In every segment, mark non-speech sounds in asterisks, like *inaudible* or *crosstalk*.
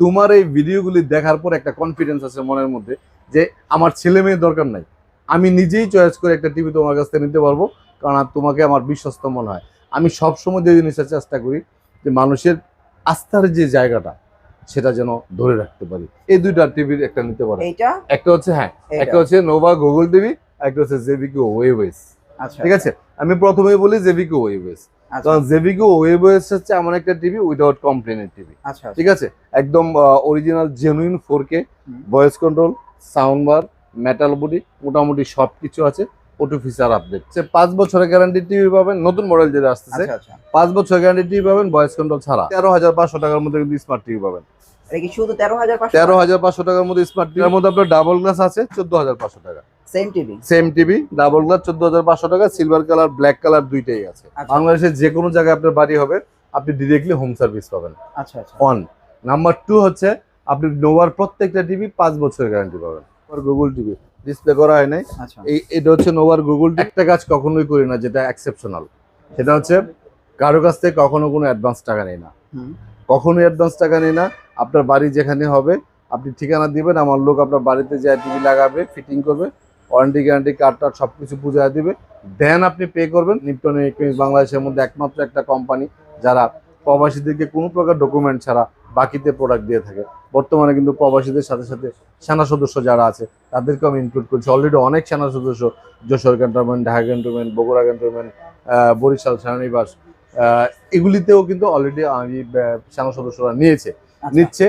তোমার এই ভিডিওগুলি দেখার পর একটা কনফিডেন্স আছে মনের মধ্যে যে আমার ছেলে মেয়ে দরকার নাই। আমি নিজেই চয়েস করে একটা টিভি তোমার কাছ থেকে নিতে পারব কারণ তোমাকে আমার বিশ্বস্ত মনে হয়। আমি সবসময় যে জিনিসটা চেষ্টা করি যে মানুষের আস্থার যে জায়গাটা সেটা যেন ধরে রাখতে পারি। এই দুইটা টিভির একটা নিতে পারে একটা হচ্ছে হ্যাঁ একটা হচ্ছে নোভা গুগল টিভি একটা হচ্ছে জেবিকো ওয়েবএস আচ্ছা। ঠিক আছে? আমি প্রথমেই বলি জেবিকো ওয়েবএস আচ্ছা কারণ জেভিগো ওয়েবএস হচ্ছে এমন একটা টিভি উইদাউট কমপ্লেনের টিভি আচ্ছা ঠিক আছে? একদম original genuine four K. Voice control sound bar metal body মোটামুটি সব কিছু আছে। ওটু ফিচার আপডেট সে পাঁচ বছরের গ্যারান্টি টিভি পাবেন নতুন মডেল যেটা আসতেছে আচ্ছা আচ্ছা। পাঁচ বছর গ্যারান্টি টিভি পাবেন ভয়েস কন্ট্রোল ছাড়া। তেরো হাজার পাঁচশো টাকার মধ্যে কিন্তু স্মার্ট টিভি পাবেন। এটা কি শুধু টাকার মধ্যে স্মার্ট টিভির মধ্যে আপনার ডাবল গ্লাস আছে চোদ্দ হাজার পাঁচশো টাকা। Same TV same TV double glass টাকা সিলভার কালার ব্ল্যাক কালার দুইটাই আছে। আচ্ছা। বাংলাদেশের যে কোনো জায়গায় আপনার বাড়ি হবে আপনি ডিরেক্টলি হোম সার্ভিস পাবেন। আচ্ছা আচ্ছা। ওয়ান নাম্বার টু হচ্ছে আপনি নোভার প্রত্যেকটা টিভি পাঁচ বছরের গ্যারান্টি পাবেন। গুগল টিভি ডিসপ্লে করা হয় নাই। আচ্ছা। এই এটা হচ্ছে নোভার গুগল একটা কাজ কখনোই করি না যেটা এক্সেপশনাল সেটা হচ্ছে কারও কাছ থেকে কখনো কোনো অ্যাডভান্স টাকা নেই না। হুম। কখনোই অ্যাডভান্স টাকা নেই না। আপনার বাড়ি যেখানে হবে, আপনি ঠিকানা দিবেন, আমার লোক আপনার বাড়িতে যায়, টিভি লাগাবে ফিটিং করবে ওয়ারেন্টি গ্যারান্টি কার্ড টার্ড সব কিছু বুঝায় দিবে। দেন আপনি পে করবেন। নিপটন ইলেকট্রনিক্স বাংলাদেশের মধ্যে একমাত্র একটা কোম্পানি যারা প্রবাসীদেরকে কোনো প্রকার ডকুমেন্ট ছাড়া বাকিতে প্রোডাক্ট দিয়ে থাকে। বর্তমানে কিন্তু প্রবাসীদের সাথে সাথে সেনা সদস্য যারা আছে, তাদেরকেও আমি ইনক্লুড করছি। অলরেডি অনেক সেনা সদস্য, Jessore cantonment Dhaka cantonment Bogura cantonment Barishal সেনানিবাস এগুলিতেও কিন্তু অলরেডি আমি সেনা সদস্যরা নিয়েছে। নিচ্ছে।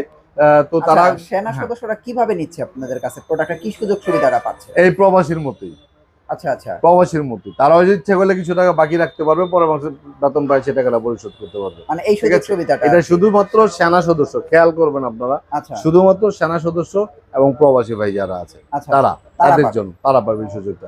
তো তারা আচ্ছা, সেনা হ্যাঁ। সদস্যরা কীভাবে নিচ্ছে আপনাদের কাছে? প্রোডাক্টটা কি সুযোগ সুবিধাটা পাচ্ছে? এই প্রবাসীর মতোই। আচ্ছা আচ্ছা। প্রবাসীর মতোই। তারাও যদি ইচ্ছে করলে কিছু টাকা বাকি রাখতে পারবে পরে মাসে বেতন পায় সে টাকাটা পরিশোধ করতে পারবে। মানে এই সুযোগ সুবিধাটা এটা শুধুমাত্র সেনা সদস্য খেয়াল করবেন আপনারা। আচ্ছা। শুধুমাত্র সেনা সদস্য এবং প্রবাসী ভাই যারা আছে আচ্ছা তারা তারা তাদের জন্য তারা পাবে সুযোগটা।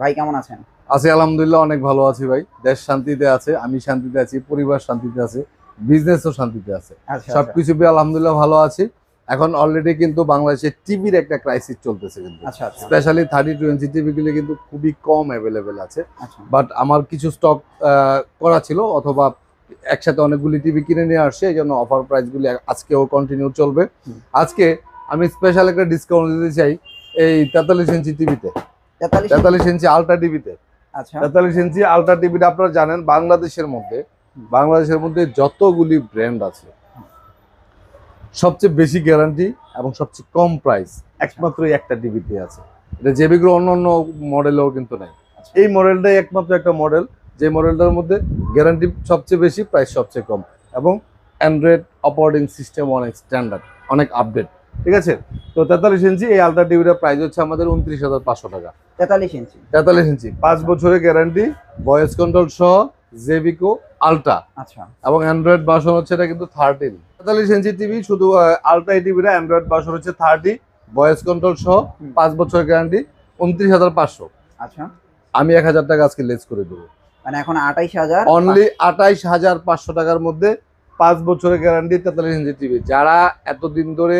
ভাই কেমন আছেন? আছি আলহামদুলিল্লাহ অনেক ভালো আছি ভাই। দেশ শান্তিতে আছে আমি শান্তিতে আছি পরিবার শান্তিতে আছে বিজনেসও শান্তিতে আছে। আচ্ছা আচ্ছা। সবকিছু আলহামদুলিল্লাহ ভালো আছি। এখন অলরেডি কিন্তু বাংলাদেশে টিভির একটা ক্রাইসিস চলতেছে কিন্তু। আচ্ছা আচ্ছা। স্পেশালি থার্টি টু ইঞ্চি টিভিগুলি কিন্তু খুবই কম অ্যাভেলেবেল আছে। আচ্ছা। বাট আমার কিছু স্টক করা ছিল অথবা একসাথে অনেকগুলি টিভি কিনে নিয়ে আসছে এই জন্য অফার প্রাইসগুলি আজকেও কন্টিনিউ চলবে। আজকে আমি স্পেশাল একটা ডিসকাউন্ট দিতে চাই এই তেতাল্লিশ ইঞ্চি টিভিতে তেতাল্লিশ ইঞ্চি আলট্রা টিভিতে আচ্ছা তেতাল্লিশ ইঞ্চি আলট্রা টিভিটা আপনারা জানেন বাংলাদেশের মধ্যে। বাংলাদেশের মধ্যে যতগুলি ব্র্যান্ড আছে সবচেয়ে বেশি গ্যারান্টি এবং সবচেয়ে কম প্রাইস একমাত্র এই একটা টিভিতে আছে। এটা জেবিগুলো অন্য অন্য মডেলেও কিন্তু নাই। আচ্ছা। এই মডেলটাই একমাত্র একটা মডেল যে মডেলটার মধ্যে গ্যারান্টি সবচেয়ে বেশি প্রাইস সবচেয়ে কম। এবং অ্যান্ড্রয়েড অপারেটিং সিস্টেম অনেক স্ট্যান্ডার্ড অনেক আপডেট ঠিক আছে? তো তেতাল্লিশ ইঞ্চি এই আলট্রা টিভিটার প্রাইস হচ্ছে আমাদের উনত্রিশ হাজার পাঁচশো টাকা। তেতাল্লিশ ইঞ্চি। তেতাল্লিশ ইঞ্চি। পাঁচ বছরের গ্যারান্টি ভয়েস কন্ট্রোল সহ জেবিকো আলট্রা আচ্ছা। এবং অ্যান্ড্রয়েড ভার্সন হচ্ছে এটা কিন্তু থার্টিন তেতাল্লিশ ইঞ্চি টিভি শুধু আলট্রা টিভিটা অ্যান্ড্রয়েড ভার্সন হচ্ছে থার্টি ভয়েস কন্ট্রোল সহ পাঁচ বছরের গ্যারান্টি উনত্রিশ হাজার পাঁচশো। আচ্ছা। আমি এক হাজার টাকা আজকে লেস করে দেবো। মানে এখন আঠাইশ হাজার অনলি আঠাইশ হাজার পাঁচশো টাকার মধ্যে পাঁচ বছরের গ্যারান্টি তেতাল্লিশ ইঞ্চি টিভি যারা এতদিন ধরে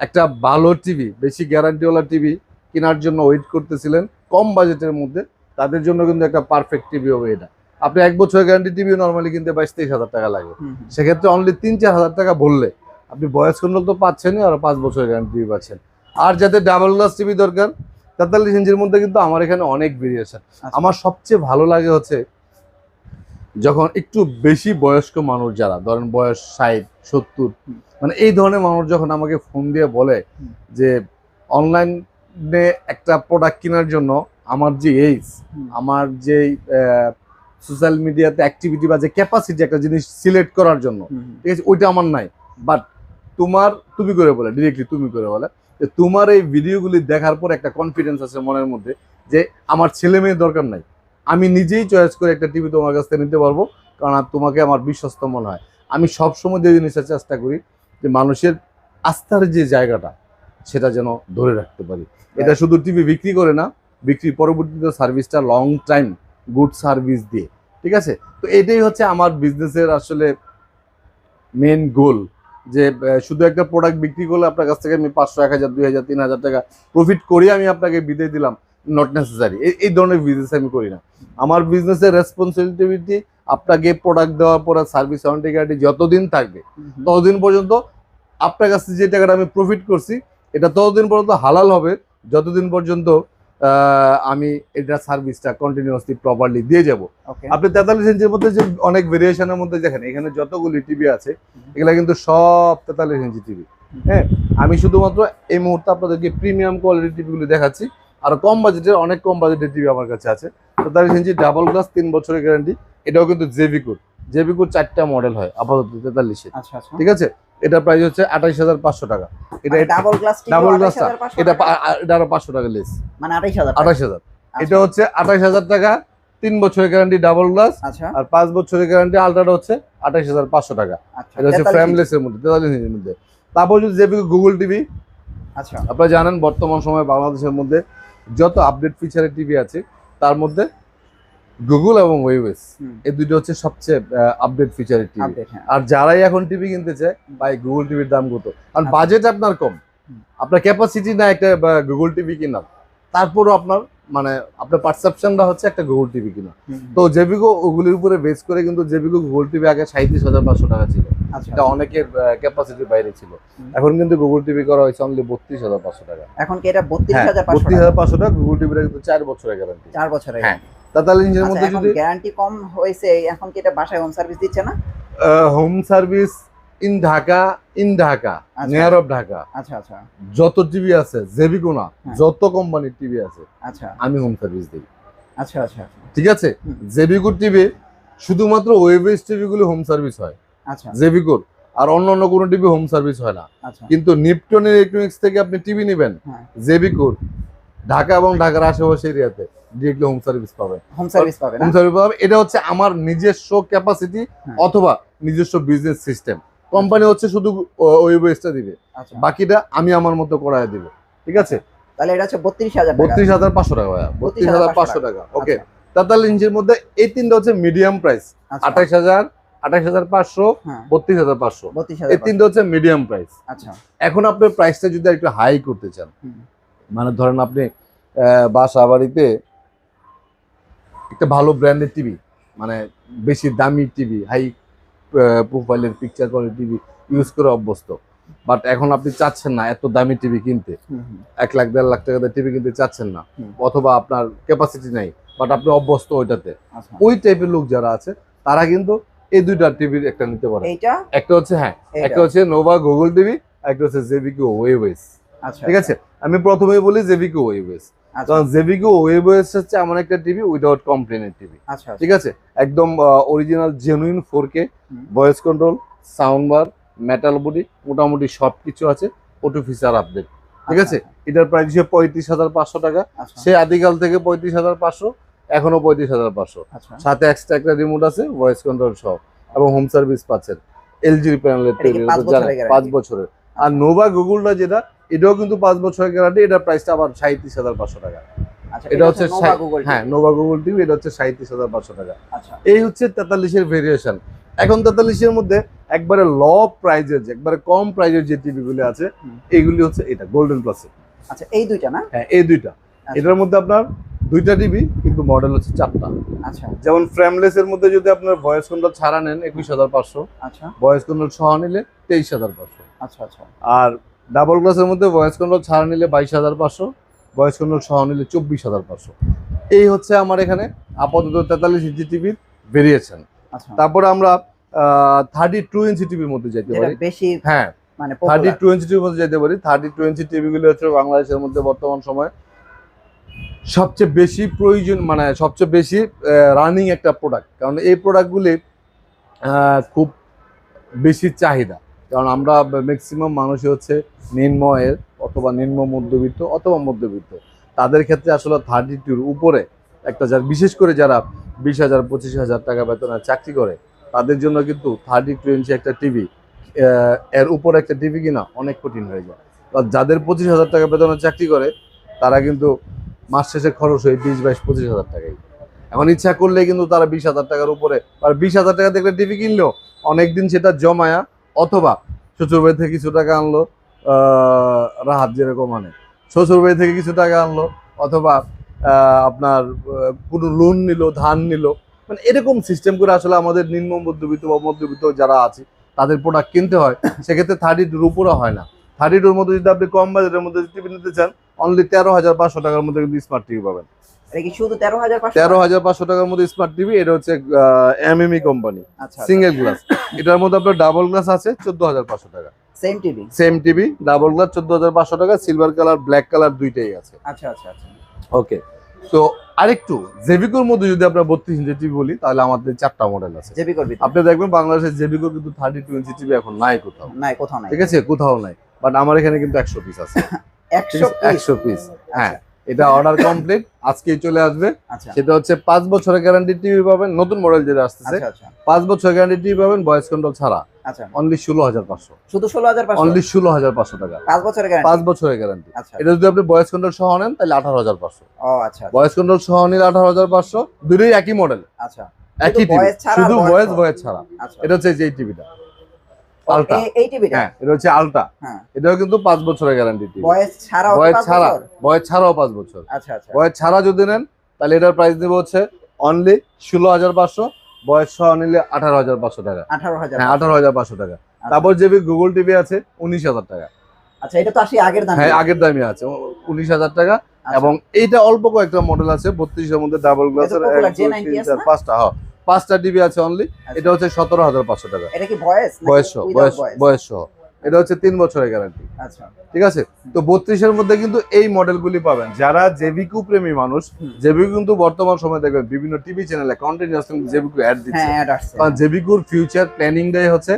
একটা ভালো টিভি বেশি গ্যারান্টিওয়ালা টিভি কেনার জন্য ওয়েট করতেছিলেন কম বাজেটের মধ্যে। তাদের জন্য কিন্তু একটা পারফেক্ট টিভি হবে এটা। আপনি এক বছর গ্যারান্টি টিভি নর্মালি কিনতে বাইশ তেইশ হাজার টাকা লাগে। সেক্ষেত্রে অনলি তিন চার হাজার টাকা বললে। আপনি বয়স কন্ট্রোল তো পাচ্ছেনই আর পাঁচ বছরের গ্যারান্টি টিভি পাচ্ছেন। আর যাতে ডাবল গ্লাস টিভি দরকার তেতাল্লিশ ইঞ্চির মধ্যে কিন্তু আমার এখানে অনেক ভেরিয়েশন আচ্ছা। আমার সবচেয়ে ভালো লাগে হচ্ছে যখন একটু বেশি বয়স্ক মানুষ যারা ধরেন বয়স ষাট সত্তর মানে এই ধরনের মানুষ যখন আমাকে ফোন দিয়ে বলে যে অনলাইনে একটা প্রোডাক্ট কেনার জন্য আমার যে এইজ আমার যে সোশ্যাল মিডিয়াতে অ্যাক্টিভিটি বা যে ক্যাপাসিটি একটা জিনিস সিলেক্ট করার জন্য। ঠিক আছে? ওইটা আমার নাই। বাট তোমার তুমি করে বলে ডিরেক্টলি তুমি করে বলে যে তোমার এই ভিডিওগুলি দেখার পর একটা কনফিডেন্স আছে মনের মধ্যে যে আমার ছেলে মেয়ে দরকার নাই। আমি নিজেই চয়েস করে একটা টিভি তোমার কাছ থেকে নিতে পারব কারণ আর তোমাকে আমার বিশ্বস্ত মনে হয়। আমি সবসময় যে জিনিসটা চেষ্টা করি যে মানুষের আস্থার যে জায়গাটা সেটা যেন ধরে রাখতে পারি। এটা শুধু টিভি বিক্রি করে না বিক্রি পরবর্তীতে সার্ভিসটা লং টাইম গুড সার্ভিস দিয়ে ঠিক আছে? তো এটাই হচ্ছে আমার বিজনেসের আসলে মেন গোল যে শুধু একটা প্রোডাক্ট বিক্রি করলে আপনার কাছ থেকে আমি পাঁচশো এক হাজার দুই হাজার তিন হাজার টাকা প্রফিট করি আমি আপনাকে বিদায় দিলাম। নট নেসেসারি এই ধরনের বিজনেস আমি করি না। আমার বিজনেসের রেসপন্সিবিলিটি আপনাকে প্রোডাক্ট দেওয়ার পরে সার্ভিস ওয়ারেন্টি গ্যারান্টি যতদিন থাকবে। ততদিন পর্যন্ত আপনার কাছে যে টাকাটা আমি প্রফিট করছি এটা ততদিন পর্যন্ত হালাল হবে। যতদিন পর্যন্ত আমি এটা সার্ভিসটা কন্টিনিউয়াসলি প্রপারলি দিয়ে যাব। আপনি তেতাল্লিশ ইঞ্চির মধ্যে যে অনেক ভেরিয়েশনের মধ্যে দেখেন এখানে যতগুলি টিভি আছে এগুলা কিন্তু সব তেতাল্লিশ ইঞ্চি টিভি হ্যাঁ আমি শুধুমাত্র এই মুহূর্তে আপনাদেরকে প্রিমিয়াম কোয়ালিটির টিভিগুলি দেখাচ্ছি। আর কম বাজেটের অনেক কম বাজেটের টিভি আমার কাছে আছে। তেতাল্লিশ ইঞ্চি ডাবল গ্লাস তিন বছরের গ্যারান্টি এটাও কিন্তু জেভিকুর জেভিকুর চারটা মডেল হয় আপাতত তেতাল্লিশে। আচ্ছা আচ্ছা। ঠিক আছে? এটার প্রাইস হচ্ছে আঠাইশ হাজার পাঁচশো টাকা। এটা ডাবল গ্লাস ডাবল গ্লাসটা এটা এটা আরও পাঁচশো টাকা লেস মানে আঠাইশ হাজার আঠাশ হাজার। এটা হচ্ছে আঠাশ হাজার টাকা তিন বছরের গ্যারান্টি ডাবল গ্লাস আর পাঁচ বছরের গ্যারান্টি আলট্রাটা হচ্ছে আঠাশ হাজার পাঁচশো টাকা। আচ্ছা এটা হচ্ছে 43 ফ্রেমলেস এর মধ্যে তেতাল্লিশ ইঞ্চির মধ্যে। তারপর যদি যে গুগল টিভি আচ্ছা। আপনারা জানেন বর্তমান সময়ে বাংলাদেশের মধ্যে যত আপডেট ফিচারের টিভি আছে তার মধ্যে গুগল এবং ওয়েবএস। এই দুটো হচ্ছে সবচেয়ে আপডেট ফিচারের টিভি আর যারাই এখন টিভি কিনতে চায় ভাই গুগল টিভির দাম কত? কারণ। বাজেট আপনার কম। আপনার ক্যাপাসিটি না একটা গুগল টিভি কেনার। তারপরও আপনার মানে আপনার পারসেপশনটা হচ্ছে একটা গুগল টিভি কিনা তো জেবিকো ওগুলির উপরে বেস করে কিন্তু জেবিকো গুগল টিভি আগে সাঁত্রিশ হাজার পাঁচশো টাকা ছিল। এটা অনেকের ক্যাপাসিটির বাইরে ছিল। এখন কিন্তু গুগল টিভি করা হয়েছে অনলি বত্রিশ হাজার পাঁচশো টাকা। এখন কি এটা বত্রিশ হ্যাঁ হাজার পাঁচশো বত্রিশ হাজার পাঁচশো টাকা গুগল টিভিটা কিন্তু চার বছরের গ্যারান্টি চার বছরে হ্যাঁ। তেতাল্লিশ ইঞ্চের মধ্যে যদি গ্যারান্টি কম হয়েছে এখন কি এটা বাসায় হোম সার্ভিস দিচ্ছে না? Home service in Dhaka in Dhaka আচ্ছা। Near of Dhaka. আচ্ছা আচ্ছা। যত টিভি আছে জেবিকো না হ্যাঁ। যত কোম্পানির টিভি আছে আচ্ছা। আমি হোম সার্ভিস দিই। আচ্ছা আচ্ছা। আচ্ছা ঠিক আছে। জেবিকো টিভি শুধুমাত্র ওয়েবেস টিভি গুলো হোম সার্ভিস হয়। আচ্ছা। জেবিকোর আর অন্য অন্য কোনো টিভি হোম সার্ভিস হয় না। আচ্ছা। কিন্তু নিপটন ইলেকট্রনিক্স থেকে আপনি টিভি নেবেন। হ্যাঁ। জেবিকোর ঢাকা এবং ঢাকার আশেপাশে এরিয়াতে directly home service home service পাবে হোম সার্ভিস এটা হচ্ছে আমার নিজস্ব ক্যাপাসিটি হ্যাঁ। অথবা নিজস্ব বিজনেস সিস্টেম কোম্পানি হচ্ছে শুধু ওয়েবসটা দিবে। আচ্ছা। বাকিটা আমি আমার মতো করায় দিব। ঠিক আছে? তাহলে এটা হচ্ছে বত্রিশ হাজার টাকা। বত্রিশ হাজার পাঁচশো টাকা ভাইয়া। বত্রিশ হাজার পাঁচশো টাকা। ওকে তেতাল্লিশ ইঞ্চির মধ্যে এই তিনটা হচ্ছে মিডিয়াম প্রাইস আচ্ছা। আঠাইশ হাজার আঠাইশ হাজার পাঁচশো হ্যাঁ। বত্রিশ হাজার পাঁচশো। এই তিনটা হচ্ছে মিডিয়াম প্রাইস আচ্ছা। এখন আপনার প্রাইসটা যদি একটু হাই করতে চান মানে ধরেন আপনি বাসা বাড়িতে একটা ভালো ব্র্যান্ডের টিভি মানে বেশি দামি টিভি হাই প্রোফাইলের পিকচার করে টিভি ইউজ করে অভ্যস্ত। বাট এখন আপনি চাচ্ছেন না এত দামি টিভি কিনতে। এক লাখ দেড় লাখ টাকা টিভি কিনতে চাচ্ছেন না। অথবা আপনার ক্যাপাসিটি নাই বাট আপনি অভ্যস্ত ওইটাতে। আচ্ছা। ওই টাইপের লোক যারা আছে তারা কিন্তু এই দুইটা টিভির একটা নিতে পারে এইটা? একটা হচ্ছে হ্যাঁ একটা হচ্ছে নোভা গুগল টিভি একটা হচ্ছে জেভিকো ওয়েবএস আচ্ছা। ঠিক আছে? আমি প্রথমেই বলি জেভিকো ওয়েবএস আচ্ছা। কারণ জেভিকো ওয়েবএস হচ্ছে এমন একটা টিভি উইদাউট কমপ্লেনের টিভি আচ্ছা ঠিক আছে? একদম অরিজিনাল জেনুইন ফোর কে হুম। Voice control sound bar metal body মোটামুটি সবকিছু আছে ওটু ফিচার আপডেট ঠিক আছে? এটার প্রাইস পঁয়ত্রিশ হাজার পাঁচশো টাকা। আচ্ছা। সে আদিকাল থেকে পঁয়ত্রিশ হাজার পাঁচশো। এখনও পঁয়ত্রিশ হাজার পাঁচশো। আচ্ছা। সাথে এক্সট্রা একটা রিমোট আছে ভয়েস কন্ট্রোল সহ। এবং হোম সার্ভিস পাচ্ছেন। এলজির প্যানেলের কি পাঁচ বছরের আর নোভা গুগলটা যেটা এটাও কিন্তু পাঁচ বছরের গ্যারান্টি এটার প্রাইসটা আবার সাঁত্রিশ হাজার পাঁচশো টাকা। আচ্ছা এটা হচ্ছে নোভা হ্যাঁ গুগল টিভি এটা হচ্ছে সাঁত্রিশ হাজার পাঁচশো টাকা। আচ্ছা। এই হচ্ছে তেতাল্লিশের ভেরিয়েশন এখন তেতাল্লিশের মধ্যে একবারে ল প্রাইজের যে একবারে কম প্রাইজের যে টিভিগুলি আছে। এইগুলি হচ্ছে এটা গোল্ডেন প্লাসে আচ্ছা এই দুইটা না? হ্যাঁ এই দুইটা। আচ্ছা। এটার মধ্যে আপনার দুইটা টিভি কিন্তু মডেল হচ্ছে চারটা। আচ্ছা। যেমন ফ্রেমলেস এর মধ্যে যদি আপনার ভয়েস কন্ট্রোল ছাড়া নেন একুশ হাজার পাঁচশো। আচ্ছা। ভয়েস কন্ট্রোল সহ নিলে তেইশ হাজার পাঁচশো। আচ্ছা আচ্ছা। আর ডাবল গ্লাসের মধ্যে ভয়েস কন্ট্রোল ছাড়া নিলে বাইশ হাজার পাঁচশো। ভয়েস কন্ট্রোল সহ নিলে চব্বিশ হাজার পাঁচশো। এই হচ্ছে আমার এখানে আপাতত তেতাল্লিশ ইঞ্চি টিভির ভেরিয়েশন তারপরে আমরা থার্টি টু ইঞ্চি টিভির মধ্যে যেতে পারি। বেশি হ্যাঁ। মানে থার্টি টু ইঞ্চি টিভির মধ্যে যেতে পারি। থার্টি টু ইঞ্চি টিভিগুলো হচ্ছে বাংলাদেশের মধ্যে বর্তমান সময়ে সবচেয়ে বেশি প্রয়োজন মানে সবচেয়ে বেশি রানিং একটা প্রোডাক্ট কারণ এই প্রোডাক্টগুলি খুব বেশি চাহিদা। কারণ আমরা ম্যাক্সিমাম মানুষই হচ্ছে নিম্ন এর, অথবা নিম্ন মধ্যবিত্ত, অথবা মধ্যবিত্ত। তাদের ক্ষেত্রে আসলে থার্টি টুর উপরে একটা যার, বিশেষ করে যারা বিশ হাজার, পঁচিশ হাজার টাকা বেতনে চাকরি করে, তাদের জন্য কিন্তু থার্টি টু ইঞ্চি একটা টিভি এর উপরে একটা টিভি কিনা অনেক কঠিন হয়ে যায়। যাদের পঁচিশ হাজার টাকা বেতনে চাকরি করে, তারা কিন্তু মাস শেষে খরচ হয় বিশ, বাইশ, পঁচিশ হাজার টাকাই। এখন ইচ্ছা করলে কিন্তু তারা বিশ হাজার টাকার উপরে, আর বিশ হাজার টাকা দেখলে টিভি কিনলেও অনেকদিন সেটা জমায়া, অথবা শ্বশুর বাড়ি থেকে কিছু টাকা আনলো রাহাত যেরকম মানে শ্বশুর বাড়ি থেকে কিছু টাকা আনলো, অথবা আপনার কোনো লোন নিল ধান নিল। মানে এরকম সিস্টেম করে আসলে আমাদের নিম্ন মধ্যবিত্ত বা মধ্যবিত্ত যারা আছে, তাদের প্রোডাক্ট কিনতে হয়। সেক্ষেত্রে থার্টি টুর উপরে হয় না। থার্টি টুর মধ্যে যদি আপনি কম বাজেটের মধ্যে টিভি নিতে চান অনলি তেরো হাজার পাঁচশো টাকার মধ্যে কিন্তু স্মার্ট টিভি পাবেন। শুধু তেরো হাজার পাঁচশো? টাকার মধ্যে স্মার্ট টিভি এটা হচ্ছে এমএমই কোম্পানি সিঙ্গেল গ্লাস এটার মধ্যে আপনার ডাবল গ্লাস আছে চোদ্দ হাজার পাঁচশো টাকা। Same TV same TV double glass চোদ্দ হাজার পাঁচশো টাকা সিলভার কালার ব্ল্যাক কালার দুইটাই আছে। আচ্ছা আচ্ছা আচ্ছা। ওকে তো আরেকটু জেবিকোর মধ্যে যদি আমরা বত্রিশ ইঞ্চি টিভি বলি তাহলে আমাদের চারটা মডেল আছে। আপনি দেখবেন বাংলাদেশের জেবিকো কিন্তু থার্টি টু ইঞ্চি টিভি এখন নাই কোথাও। নাই কোথাও নাই। ঠিক আছে কোথাও নাই। বাট আমার এখানে কিন্তু একশো পিস *laughs* আছে। একশো পিস হ্যাঁ এটা অর্ডার কমপ্লিট আজকেই চলে আসবে। আচ্ছা। সেটা হচ্ছে পাঁচ বছরের গ্যারান্টি টিভি পাবেন নতুন মডেল যেটা আসতেছে। আচ্ছা আচ্ছা। পাঁচ বছরের গ্যারান্টি টিভি পাবেন ভয়েস কন্ট্রোল ছাড়া। আচ্ছা। অনলি ষোলো হাজার পাঁচশো। শুধু ষোলো হাজার অনলি ষোলো হাজার পাঁচশো টাকা। পাঁচ বছরের পাঁচ বছরের গ্যারান্টি আচ্ছা। এটা যদি আপনি ভয়েস কন্ট্রোল সহ নেন তাহলে আঠারো হাজার পাঁচশো। আচ্ছা ভয়েস কন্ট্রোল সহ নিলে আঠারো হাজার পাঁচশো। দুটোই একই মডেল আচ্ছা। একই টিভি শুধু voice ভয়েস ভয়েস ছাড়া। আচ্ছা। এটা হচ্ছে যে টিভিটা এই- টিভিটা হ্যাঁ এটা হচ্ছে আলট্রা হ্যাঁ। এটাও কিন্তু পাঁচ বছরের গ্যারান্টি টিভি বয়স ছাড়াও ছাড়া বছর? ছাড়াও বছর। আচ্ছা আচ্ছা। বয়স ছাড়া যদি নেন তাহলে এটার প্রাইস দেবো হচ্ছে অনলি ষোলো হাজার পাঁচশো বয়স সহ নিলে আঠারো হাজার পাঁচশো টাকা। আঠারো হাজার হ্যাঁ পাঁচশো। টাকা। তারপর যে গুগল টিভি আছে উনিশ হাজার টাকা। আচ্ছা এটা তো আসি আগের দাম। হ্যাঁ আগের দামই আছে উনিশ হাজার টাকা। আচ্ছা। এবং এইটা অল্প কয়েকটা মডেল আছে বত্রিশের মধ্যে ডাবল গ্লাসের popular, এক, দুই, J90 তিন, আছে চার, না? পাঁচটা হ্যাঁ পাঁচটা টিভি আছে অনলি আচ্ছা। এটা হচ্ছে সতেরো হাজার পাঁচশো টাকা। এটা কি বয়স বয়স সহ, বয়স বয়স? সহ। এটা হচ্ছে তিন বছরের গ্যারান্টি আচ্ছা। ঠিক আছে? তো বত্রিশের মধ্যে কিন্তু এই মডেলগুলি পাবেন। যারা জেবিকু প্রেমী মানুষ। জেবিকু কিন্তু বর্তমান সময় দেখবেন বিভিন্ন টিভি চ্যানেলে কন্টিনিউয়াস জেবিকু অ্যাড দিচ্ছে। কারণ জেবিকুর ফিউচার প্ল্যানিংটাই হচ্ছে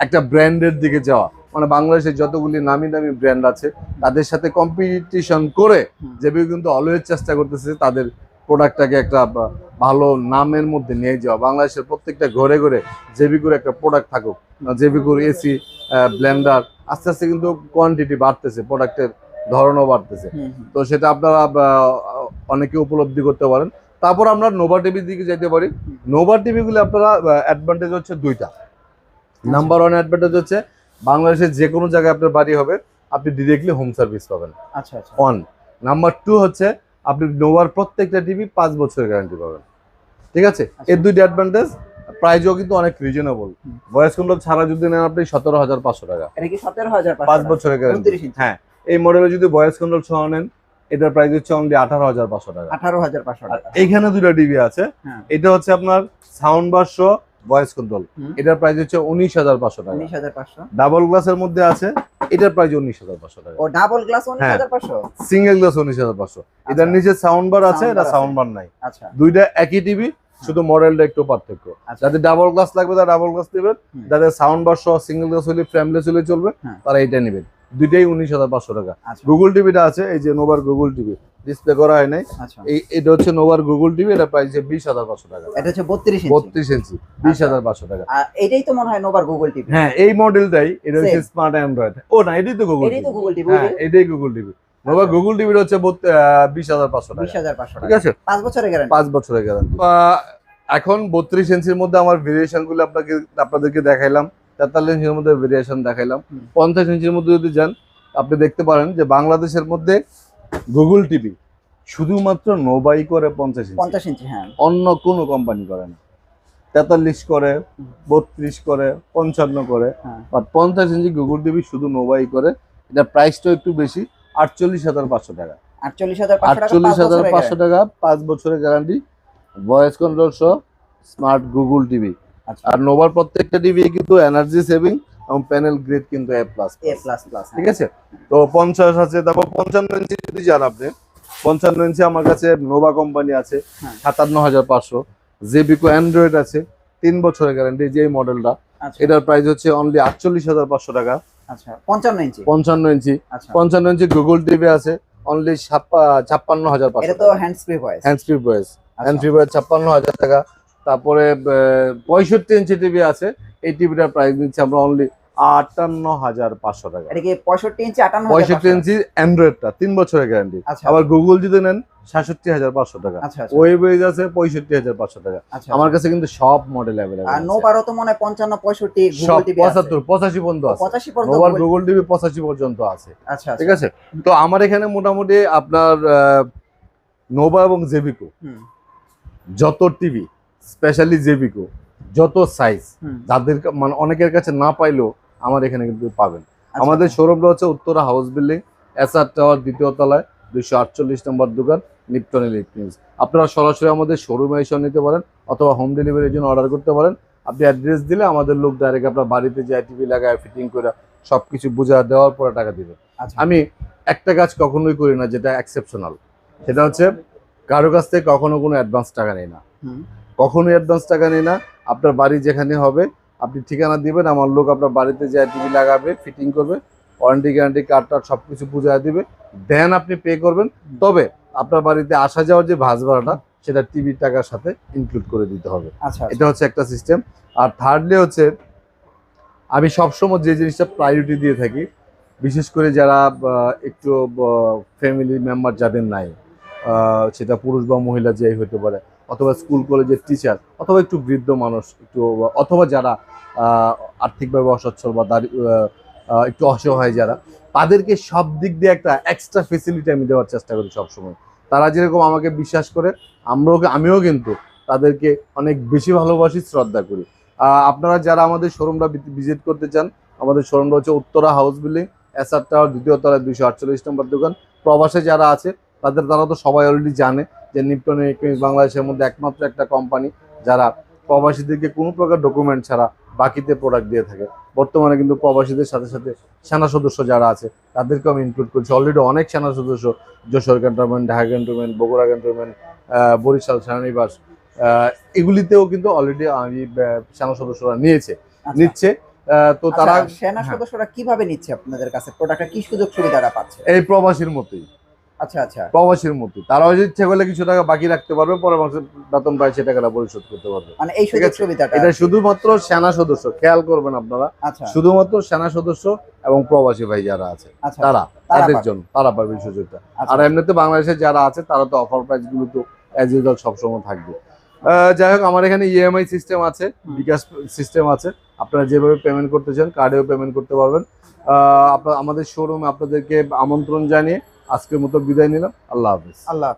একটা ব্র্যান্ডের দিকে যাওয়া। মানে বাংলাদেশের যতগুলি নামি দামি ব্র্যান্ড আছে তাদের সাথে কম্পিটিশন করে। জেবিকু কিন্তু অলওয়েজ চেষ্টা করতেছে তাদের প্রোডাক্টটাকে একটা ভালো নামের মধ্যে নিয়ে যাওয়া। বাংলাদেশের প্রত্যেকটা ঘরে ঘরে জেবিকুর একটা প্রোডাক্ট থাকুক। জেবিকুর এসি ব্লেন্ডার আস্তে আস্তে কিন্তু কোয়ান্টিটি বাড়তেছে প্রোডাক্টের ধরনও বাড়তেছে। তো সেটা আপনারা অনেকে উপলব্ধি করতে পারেন। তারপর আমরা নোভা টিভির দিকে যেতে পারি। নোভা টিভিগুলো আপনারা অ্যাডভান্টেজ হচ্ছে দুইটা। নাম্বার ওয়ান অ্যাডভান্টেজ হচ্ছে বাংলাদেশের যে কোনো জায়গায় আপনার বাড়ি হবে আপনি ডিরেক্টলি হোম সার্ভিস পাবেন। আচ্ছা আচ্ছা। ওয়ান নাম্বার টু হচ্ছে আপনি নোভার প্রত্যেকটা টিভি পাঁচ বছরের গ্যারান্টি পাবেন। ঠিক আছে? এর দুইটা অ্যাডভান্টেজ প্রাইজও কিন্তু অনেক রিজনেবল। ভয়েস কন্ট্রোল ছাড়া যদি নেন আপনি সতেরো হাজার পাঁচশো টাকা। পাঁচ বছরের গ্যারান্টি হ্যাঁ। এই মডেলে যদি ভয়েস কন্ট্রোল সহ নেন এটার প্রাইস হচ্ছে অনলি আঠারো হাজার পাঁচশো টাকা। আঠারো হাজার পাঁচশো টাকা। এইখানে দুটো টিভি আছে। হ্যাঁ। এটা হচ্ছে আপনার সাউন্ড বার সহ ভয়েস কন্ট্রোল এটার প্রাইস হচ্ছে উনিশ হাজার পাঁচশো টাকা। উনিশ হাজার পাঁচশো। ডাবল গ্লাসের মধ্যে আছে এটার প্রাইস উনিশ হাজার পাঁচশো টাকা। ও ডাবল গ্লাস উনিশ হ্যাঁ। হাজার পাঁচশো? সিঙ্গেল গ্লাস উনিশ হাজার পাঁচশো। এটার নিচে সাউন্ড বার আছে এটা সাউন্ড বার নাই। আচ্ছা। দুইটা একই টিভি শুধু মডেলটা একটু পার্থক্য। আচ্ছা। যাদের ডাবল গ্লাস লাগবে তারা ডাবল গ্লাস নেবেন। যাদের সাউন্ড বার সহ সিঙ্গেল গ্লাস হলে ফ্রেমলেস হলে চলবে হ্যাঁ। তারা এটা নেবেন। দুইটাই উনিশ হাজার পাঁচশো টাকা। আচ্ছা। গুগল টিভিটা আছে এই যে নোভার গুগল টিভি ডিসপ্লে করা হয় নাই। আচ্ছা। এই এটা হচ্ছে নোভার গুগল টিভি এটা প্রাইস বিশ হাজার পাঁচশো টাকা। এটা হচ্ছে বত্রিশ ইঞ্চি। বত্রিশ ইঞ্চি বিশ আচ্ছা। হাজার পাঁচশো টাকা। এটাই তো মনে হয় নোবার গুগল টিভি হ্যাঁ এই মডেলটাই এটা হচ্ছে স্মার্ট অ্যান্ড্রয়েড ও না এটাই তো গুগল এটাই তো গুগল টিভি হ্যাঁ এটাই গুগল টিভি নোভা গুগল টিভির হচ্ছে বিশ হাজার পাঁচশো বিশ হাজার পাঁচশো ঠিক আছে? পাঁচ বছরের গ্যারান্টি পাঁচ বছরের গ্যারান্টি এখন বত্রিশ ইঞ্চির মধ্যে আমার ভেরিয়েশনগুলো আপনাকে আপনাদেরকে দেখাইলাম। তেতাল্লিশ ইঞ্চির মধ্যে ভেরিয়েশন দেখাইলাম। পঞ্চাশ ইঞ্চির মধ্যে যদি যান আপনি দেখতে পারেন যে বাংলাদেশের মধ্যে গুগল টিভি শুধুমাত্র নোবাই করে পঞ্চাশ ইঞ্চি। পঞ্চাশ ইঞ্চি হ্যাঁ। অন্য কোনো কোম্পানি করে না। তেতাল্লিশ করে বত্রিশ করে পঞ্চান্ন করে। হ্যাঁ। বাট পঞ্চাশ ইঞ্চি গুগল টিভি শুধু নোবাই করে এটা প্রাইসটাও একটু বেশি আটচল্লিশ হাজার পাঁচশো টাকা। আটচল্লিশ হাজার পাঁচশো টাকা পাঁচ বছরের গ্যারান্টি ভয়েস কন্ট্রোল সহ স্মার্ট গুগল টিভি আর নোভার প্রত্যেকটা টিভি কিন্তু এনার্জি সেভিং এবং প্যানেল গ্রেড কিন্তু A plus A plus plus ঠিক আছে? তো পঞ্চাশ আছে। তারপর পঞ্চান্ন ইঞ্চি যদি যান আপনি পঞ্চান্ন ইঞ্চি আমার কাছে নোভা কোম্পানি আছে হ্যাঁ। সাতান্ন হাজার পাঁচশো। জেবিকো অ্যান্ড্রয়েড আছে তিন বছরের গ্যারান্টি যে মডেলটা আচ্ছা। এটার প্রাইস হচ্ছে অনলি আটচল্লিশ হাজার পাঁচশো টাকা। আচ্ছা পঞ্চান্ন ইঞ্চি পঞ্চান্ন ইঞ্চি আচ্ছা। পঞ্চান্ন ইঞ্চি গুগল টিভি আছে অনলি ছাপ্পান্ন হাজার পাঁচশো এটা তো hands free voice hand free voice আচ্ছা। ফ্রি ভয়েস ছাপ্পান্ন হাজার টাকা। তারপরে পঁয়ষট্টি ইঞ্চি টিভি আছে। এই টিভিটার প্রাইস দিচ্ছি আমরা অনলি আটান্ন হাজার পাঁচশো টাকা। পঁয়ষট্টি ইঞ্চি আটান্ন পঁয়ষট্টি ইঞ্চি অ্যান্ড্রয়েডটা তিন বছরের গ্যারান্টি আচ্ছা। আবার গুগল যদি নেন সাতষট্টি হাজার পাঁচশো টাকা। আচ্ছা আচ্ছা। ওয়েবেজ আছে পঁয়ষট্টি হাজার পাঁচশো টাকা। আমার কাছে কিন্তু সব মডেল অ্যাভেলেবল তো মনে হয় পঞ্চান্ন পঁয়ষট্টি পঁচাত্তর পঁচাশি পর্যন্ত আছে। নোভার গুগল টিভি পঁচাশি পর্যন্ত আছে। আচ্ছা ঠিক আছে? তো আমার এখানে মোটামুটি আপনার নোভা এবং হুম, যত টিভি স্পেশালি জেবিকো যত সাইজ যাদের মানে অনেকের কাছে না পাইলেও আমার এখানে কিন্তু পাবেন। আচ্ছা। আমাদের শোরুমটা হচ্ছে Uttara house building SR tower দ্বিতীয় তলায় দুইশো আটচল্লিশ নম্বর দোকান নিপটন ইলেকট্রনিক্স আপনারা সরাসরি আমাদের শোরুমে এসে নিতে পারেন অথবা হোম ডেলিভারির জন্য অর্ডার করতে পারেন। আপনি অ্যাড্রেস দিলে আমাদের লোক ডাইরেক্ট আপনার বাড়িতে যে টিভি লাগায় ফিটিং করে সব কিছু বুঝা দেওয়ার পরে টাকা দিবে আচ্ছা। আমি একটা কাজ কখনোই করি না যেটা এক্সেপশনাল সেটা হচ্ছে কারও কাছ থেকে কখনো কোনো অ্যাডভান্স টাকা নেই না। হুম, কখনোই অ্যাডভান্স টাকা নেই না। আপনার বাড়ি যেখানে হবে আপনি ঠিকানা দিবেন আমার লোক আপনার বাড়িতে যায় টিভি লাগাবে ফিটিং করবে ওয়ারেন্টি গ্যারান্টি কার্ড টার্ড সব কিছু বুঝাই দিবে। দেন আপনি পে করবেন। তবে আপনার বাড়িতে আসা যাওয়ার যে ভাস ভাড়াটা সেটা টিভির টাকার সাথে ইনক্লুড করে দিতে হবে। আচ্ছা এটা হচ্ছে একটা সিস্টেম আর থার্ডলি হচ্ছে আমি সবসময় যে জিনিসটা প্রায়োরিটি দিয়ে থাকি বিশেষ করে যারা একটু ফ্যামিলি মেম্বার যাদের নাই সেটা পুরুষ বা মহিলা যেই হতে পারে অথবা স্কুল কলেজের টিচার অথবা একটু বৃদ্ধ মানুষ, একটু, অথবা যারা আর্থিকভাবে অসচ্ছল বা একটু অসহায় যারা, তাদেরকে সব দিক দিয়ে একটা এক্সট্রা ফেসিলিটি আমি দেওয়ার চেষ্টা করি সবসময়। তারা যেরকম আমাকে বিশ্বাস করে, আমরাও, আমিও কিন্তু তাদেরকে অনেক বেশি ভালোবাসি, শ্রদ্ধা করি। আপনারা যারা আমাদের শোরুমটা ভিজিট করতে চান, আমাদের শোরুমটা হচ্ছে Uttara house building SR tower দ্বিতীয় তলায় দুইশো আটচল্লিশ নম্বর দোকান। প্রবাসে যারা আছে তাদের তারা তো সবাই অলরেডি জানে যে নিপটন ইলেকট্রনিক্স বাংলাদেশের মধ্যে একমাত্র একটা কোম্পানি যারা প্রবাসীদেরকে কোনো প্রকার ডকুমেন্ট ছাড়া বাকিতে প্রোডাক্ট দিয়ে থাকে। বর্তমানে কিন্তু প্রবাসীদের সাথে সাথে সেনা সদস্য যারা আছে তাদেরকেও আমি ইনক্লুড করছি। অলরেডি অনেক সেনা সদস্য Jessore cantonment Dhaka cantonment Bogura cantonment আহ, বরিশাল সেনানিবাস আহ, এগুলিতেও কিন্তু অলরেডি আমি সেনা সদস্যরা নিয়েছে। আচ্ছা। নিচ্ছে তো তারা আচ্ছা, সেনা হ্যাঁ। সদস্যরা কীভাবে নিচ্ছে আপনাদের কাছে? প্রোডাক্টের কি সুযোগ সুবিধাটা পাচ্ছে? এই প্রবাসীর মতোই। আচ্ছা আচ্ছা। প্রবাসীর মতোই তারাও যদি ইচ্ছে করলে কিছু টাকা বাকি রাখতে পারবে মাসে বেতন পায় সে টাকাটা পরিশোধ করতে পারবে। মানে এই সুযোগ সুবিধাটা এটা শুধুমাত্র সেনা সদস্য খেয়াল করবেন আপনারা আচ্ছা। শুধুমাত্র সেনা সদস্য এবং প্রবাসী ভাই যারা আছে আচ্ছা তারা তাদের জন্য তারা পাবে সুযোগটা। আচ্ছা। আর এমনিতে বাংলাদেশে যারা আছে তারা তো অফার প্রাইসগুলো তো অ্যাজ সবসময় থাকবে। যাই হোক আমার এখানে ইএমআই সিস্টেম আছে বিকাশ সিস্টেম আছে। আপনারা যেভাবে পেমেন্ট করতে চান কার্ডেও পেমেন্ট করতে পারবেন। আপনার আমাদের শোরুমে আপনাদেরকে আমন্ত্রণ জানিয়ে আজকের মতো বিদায় নিলাম। আল্লাহ হাফিজ। আল্লাহ